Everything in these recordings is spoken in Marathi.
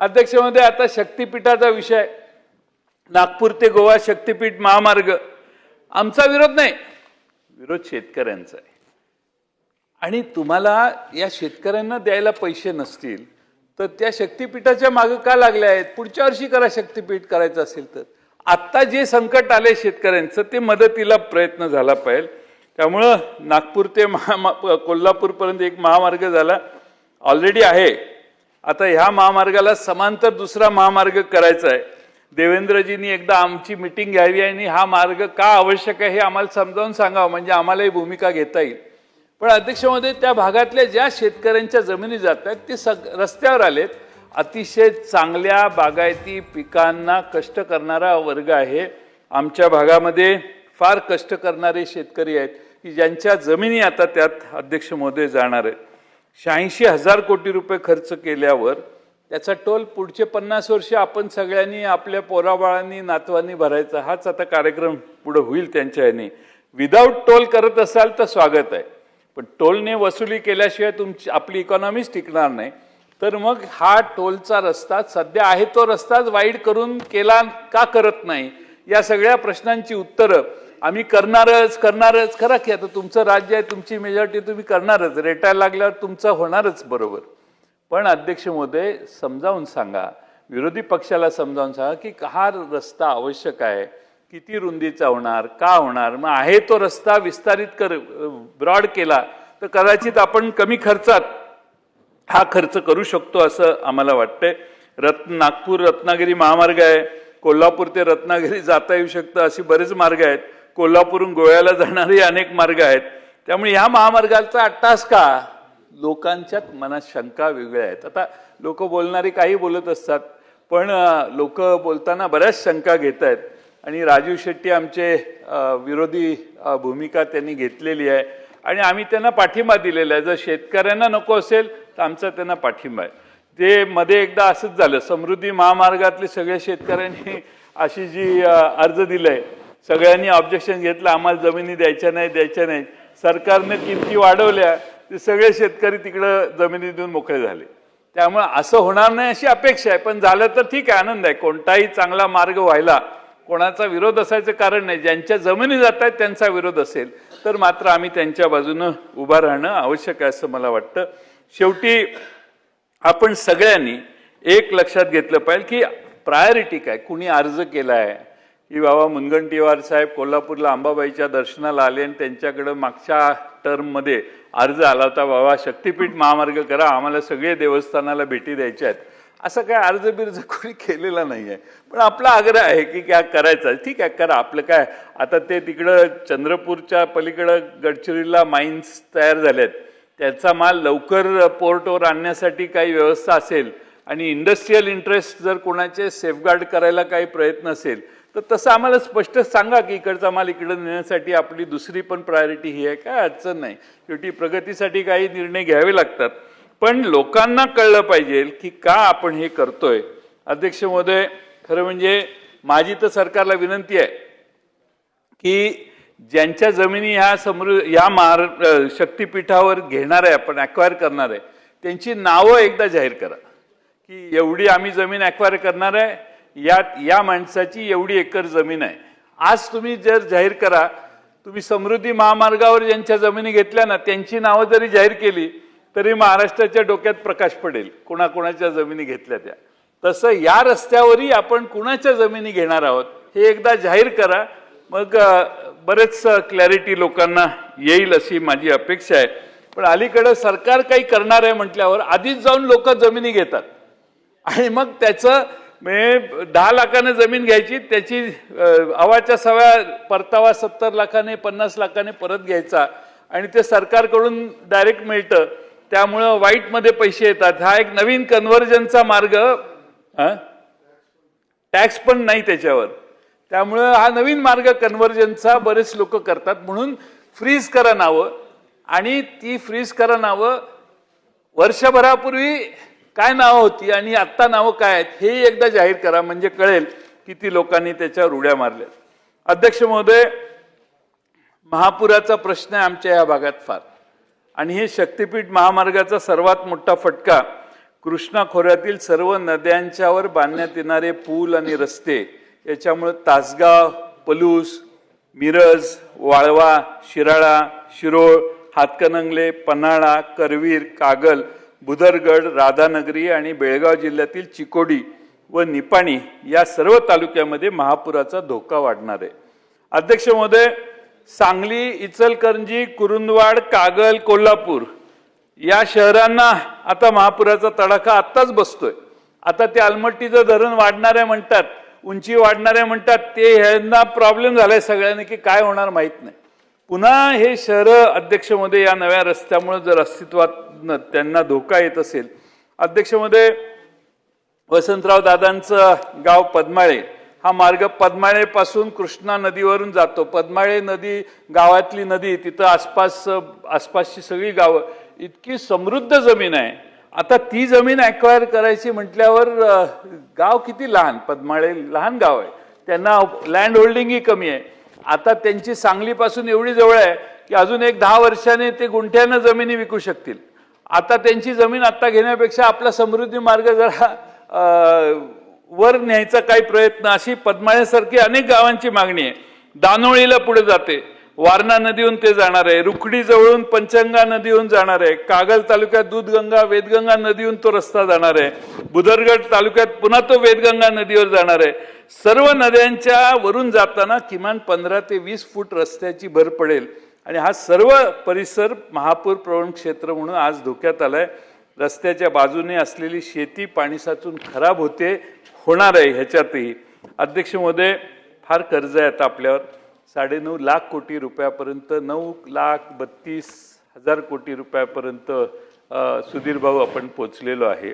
अध्यक्ष महोदय आता शक्तीपीठाचा विषय. नागपूर ते गोवा शक्तीपीठ महामार्ग. आमचा विरोध नाही. विरोध शेतकऱ्यांचा आहे. आणि तुम्हाला या शेतकऱ्यांना द्यायला पैसे नसतील तर त्या शक्तीपीठाच्या मागे का लागल्या आहेत? पुढच्या वर्षी करा शक्तीपीठ करायचं असेल तर. आत्ता जे संकट आले शेतकऱ्यांचं ते मदतीला प्रयत्न झाला पाहिजे. त्यामुळं नागपूर ते महा कोल्हापूरपर्यंत एक महामार्ग झाला. ऑलरेडी आहे. आता ह्या महामार्गाला समांतर दुसरा महामार्ग करायचा आहे. देवेंद्रजींनी एकदा आमची मिटिंग घ्यावी आणि हा मार्ग का आवश्यक आहे हे आम्हाला समजावून सांगावं म्हणजे आम्हालाही भूमिका घेता येईल. पण अध्यक्षमध्ये त्या भागातल्या ज्या शेतकऱ्यांच्या जमिनी जात आहेत ते सग रस्त्यावर आलेत. अतिशय चांगल्या बागायती पिकांना कष्ट करणारा वर्ग आहे. आमच्या भागामध्ये फार कष्ट करणारे शेतकरी आहेत की ज्यांच्या जमिनी आता त्यात अध्यक्ष महोदय जाणार आहेत. शहाऐंशी हजार कोटी रुपये खर्च केल्यावर त्याचा टोल पुढचे पन्नास वर्ष आपण सगळ्यांनी आपल्या पोराबाळांनी नातवांनी भरायचा. हाच आता कार्यक्रम पुढे होईल त्यांच्या याने. विदाऊट टोल करत असाल तर स्वागत आहे. पण टोलने वसुली केल्याशिवाय तुमची आपली इकॉनॉमीच टिकणार नाही. तर मग हा टोलचा रस्ता सध्या आहे तो रस्ताच वाईट करून केला का करत नाही? या सगळ्या प्रश्नांची उत्तरं आम्ही करणारच करणारच. खरा की आता तुमचं राज्य आहे तुमची मेजॉरिटी तुम्ही करणारच. रेटायला लागल्यावर तुमचं होणारच बरोबर. पण अध्यक्ष महोदय समजावून सांगा. विरोधी पक्षाला समजावून सांगा की हा रस्ता आवश्यक आहे. किती रुंदीचा होणार का होणार? मग आहे तो रस्ता विस्तारित कर ब्रॉड केला तर कदाचित आपण कमी खर्चात हा खर्च करू शकतो असं आम्हाला वाटतंय. रत्न नागपूर रत्नागिरी महामार्ग आहे. कोल्हापूर ते रत्नागिरी जाता येऊ शकतं असे बरेच मार्ग आहेत. कोल्हापूरहून गोव्याला जाणारे अनेक मार्ग आहेत. त्यामुळे ह्या महामार्गाचा अट्टास का? लोकांच्या मनात शंका वेगळ्या आहेत. आता लोक बोलणारे काही बोलत असतात पण लोक बोलताना बऱ्याच शंका घेत आहेत. आणि राजीव शेट्टी आमचे विरोधी भूमिका त्यांनी घेतलेली आहे. आणि आम्ही त्यांना पाठिंबा दिलेला आहे. जर शेतकऱ्यांना नको असेल तर आमचा त्यांना पाठिंबा आहे. ते मध्ये एकदा असंच झालं. समृद्धी महामार्गातले सगळ्या शेतकऱ्यांनी अशी जी अर्ज दिलं आहे सगळ्यांनी ऑब्जेक्शन घेतलं आम्हाला जमिनी द्यायच्या नाही द्यायच्या नाही. सरकारने किमती वाढवल्या ते सगळे शेतकरी तिकडं जमिनी देऊन मोकळे झाले. त्यामुळे असं होणार नाही अशी अपेक्षा आहे पण झालं तर ठीक आहे आनंद आहे. कोणताही चांगला मार्ग व्हायला कोणाचा विरोध असायचं कारण नाही. ज्यांच्या जमिनी जात आहेत त्यांचा विरोध असेल. तर मात्र आम्ही त्यांच्या बाजूनं उभं राहणं आवश्यक आहे असं मला वाटतं. शेवटी आपण सगळ्यांनी एक लक्षात घेतलं पाहिजे की प्रायोरिटी काय? कुणी अर्ज केला आहे की बाबा मुनगंटीवार साहेब कोल्हापूरला अंबाबाईच्या दर्शनाला आले आणि त्यांच्याकडं मागच्या टर्ममध्ये अर्ज आला होता बाबा शक्तीपीठ महामार्ग करा आम्हाला सगळे देवस्थानाला भेटी द्यायच्या आहेत. असं काय अर्ज बिर्ज कोणी केलेला नाही आहे पण आपला आग्रह आहे की काय करायचा ठीक आहे करा. आपलं काय? आता ते तिकडं चंद्रपूरच्या पलीकडं गडचिरोलीला माइन्स तयार झाल्यात त्याचा माल लवकर पोर्टवर आणण्यासाठी काही व्यवस्था असेल आणि इंडस्ट्रीयल इंटरेस्ट जर कोणाचे सेफगार्ड करायला काही प्रयत्न असेल तर तसं आम्हाला स्पष्ट सांगा की इकडचा आम्हाला इकडं नेण्यासाठी आपली दुसरी पण प्रायोरिटी ही आहे. काय अडचण नाही. शेवटी प्रगतीसाठी काही निर्णय घ्यावे लागतात. पण लोकांना कळलं पाहिजे की का आपण हे करतोय. अध्यक्ष महोदय खरं म्हणजे माझी तर सरकारला विनंती आहे की ज्यांच्या जमिनी ह्या समृ ह्या मार शक्तीपीठावर घेणार आहे आपण ॲक्वायर करणार आहे त्यांची नावं एकदा जाहीर करा. की एवढी आम्ही जमीन ॲक्वायर करणार आहे यात या माणसाची एवढी एकर जमीन आहे. आज तुम्ही जर जाहीर करा तुम्ही समृद्धी महामार्गावर ज्यांच्या जमिनी घेतल्या ना त्यांची नावं जरी जाहीर केली तरी महाराष्ट्राच्या डोक्यात प्रकाश पडेल कोणाकोणाच्या जमिनी घेतल्या त्या. तसं या रस्त्यावरही आपण कुणाच्या जमिनी घेणार आहोत हे एकदा जाहीर करा. मग बरेच क्लॅरिटी लोकांना येईल अशी माझी अपेक्षा आहे. पण अलीकडं सरकार काही करणार आहे म्हटल्यावर आधीच जाऊन लोक जमिनी घेतात. आणि मग त्याचं म्हणजे दहा लाखाने जमीन घ्यायची त्याची अ, अवाच्या सव्या परतावा सत्तर लाखाने पन्नास लाखाने परत घ्यायचा. आणि ते सरकारकडून डायरेक्ट मिळतं. त्यामुळं वाईटमध्ये पैसे येतात. हा एक नवीन कन्व्हर्जनचा मार्ग टॅक्स पण नाही त्याच्यावर. त्यामुळं हा नवीन मार्ग कन्व्हर्जनचा बरेच लोक करतात. म्हणून फ्रीज करा नावं. आणि ती फ्रीज करा नावं. वर्षभरापूर्वी काय नावं होती आणि आत्ता नावं काय आहेत हे एकदा जाहीर करा म्हणजे कळेल किती लोकांनी त्याच्यावर उड्या मारल्या अध्यक्ष महोदय महापुराचा प्रश्न आहे आमच्या या भागात फार. आणि हे शक्तीपीठ महामार्गाचा सर्वात मोठा फटका कृष्णा खोऱ्यातील सर्व नद्यांच्यावर बांधण्यात येणारे पूल आणि रस्ते याच्यामुळे तासगाव पलूस मिरज वाळवा शिराळा शिरोळ हातकणंगले पन्हाळा करवीर कागल बुदरगड राधानगरी आणि बेळगाव जिल्ह्यातील चिकोडी व निपाणी या सर्व तालुक्यामध्ये महापुराचा धोका वाढणार आहे. अध्यक्ष महोदय सांगली इचलकरंजी कुरुंदवाड कागल कोल्हापूर या शहरांना आता महापुराचा तडाखा आत्ताच बसतोय. आता ते अलमट्टीचं धरण वाढणार आहे म्हणतात उंची वाढणार आहे म्हणतात ते ह्यांना प्रॉब्लेम झालाय सगळ्यांनी की काय होणार माहीत नाही. पुन्हा हे शहरं अध्यक्षमध्ये या नव्या रस्त्यामुळे जर अस्तित्वात त्यांना धोका येत असेल. अध्यक्षमध्ये वसंतराव दादांचं गाव पद्माळे. हा मार्ग पद्माळे पासून कृष्णा नदीवरून जातो. पद्माळे नदी गावातली नदी तिथं आसपास आसपासची सगळी गावं. इतकी समृद्ध जमीन आहे. आता ती जमीन ॲक्वायर करायची म्हटल्यावर गाव किती लहान? पद्माळे लहान गाव आहे. त्यांना लँड होल्डिंगही कमी आहे. आता त्यांची सांगलीपासून एवढी जवळ आहे की अजून एक दहा वर्षाने ते गुंठ्यानं जमिनी विकू शकतील. आता त्यांची जमीन आत्ता घेण्यापेक्षा आपला समृद्धी मार्ग जरा वर न्यायचा काही प्रयत्न. अशी पद्माळ्यासारखी अनेक गावांची मागणी आहे. दानोळीला पुढे जाते. वारणा नदीहून ते जाणार आहे. रुकडी जवळून पंचंगा नदीहून जाणार आहे. कागल तालुक्यात दूधगंगा वेदगंगा नदीहून तो रस्ता जाणार आहे. बुदरगड तालुक्यात पुन्हा तो वेदगंगा नदीवर जाणार आहे. सर्व नद्यांच्या वरून जाताना किमान पंधरा ते वीस फूट रस्त्याची भर पडेल. आणि हा सर्व परिसर महापूर प्रवण क्षेत्र म्हणून आज धोक्यात आला आहे रस्त्याच्या बाजूने असलेली शेती पाणी साचून खराब होते होणार आहे ह्याच्यातही. अध्यक्ष महोदय फार कर्ज आहे आता आपल्यावर. साडेनऊ लाख कोटी रुपयापर्यंत नऊ लाख बत्तीस हजार कोटी रुपयापर्यंत सुधीरभाऊ सुधीर भाऊ आपण पोचलेलो आहे.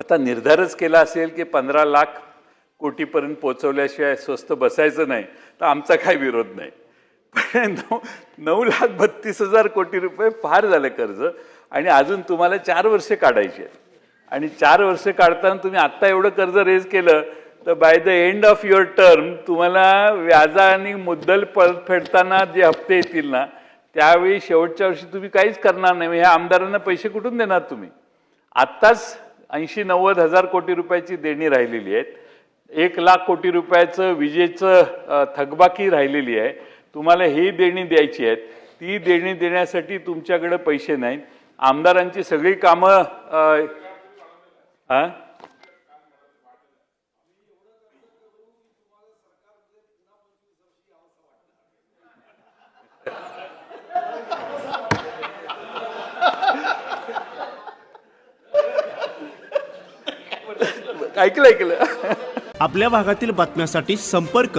आता निर्धारच केला असेल की पंधरा लाख कोटीपर्यंत पोचवल्याशिवाय स्वस्त बसायचं नाही. तर आमचा काही विरोध नाही. पण नऊ नऊ लाख बत्तीस हजार कोटी रुपये फार झाले कर्ज. आणि अजून तुम्हाला चार वर्षे काढायची आहेत. आणि चार वर्ष काढताना तुम्ही आत्ता एवढं कर्ज रेज केलं तर by the end of your term तुम्हाला व्याजा आणि मुद्दल परत फेडताना जे हप्ते येतील ना त्यावेळी शेवटच्या वर्षी तुम्ही काहीच करणार नाही. ह्या आमदारांना पैसे कुठून देणार तुम्ही? आत्ताच ऐंशी नव्वद हजार कोटी रुपयाची देणी राहिलेली आहेत. एक लाख कोटी रुपयाचं विजेचं थकबाकी राहिलेली आहे. तुम्हाला ही देणी द्यायची आहेत ती देणी देण्यासाठी तुमच्याकडे पैसे नाहीत आमदारांची सगळी कामं अ, हा? ऐकलं ऐकलं आपल्या भागातील बातम्यासाठी संपर्क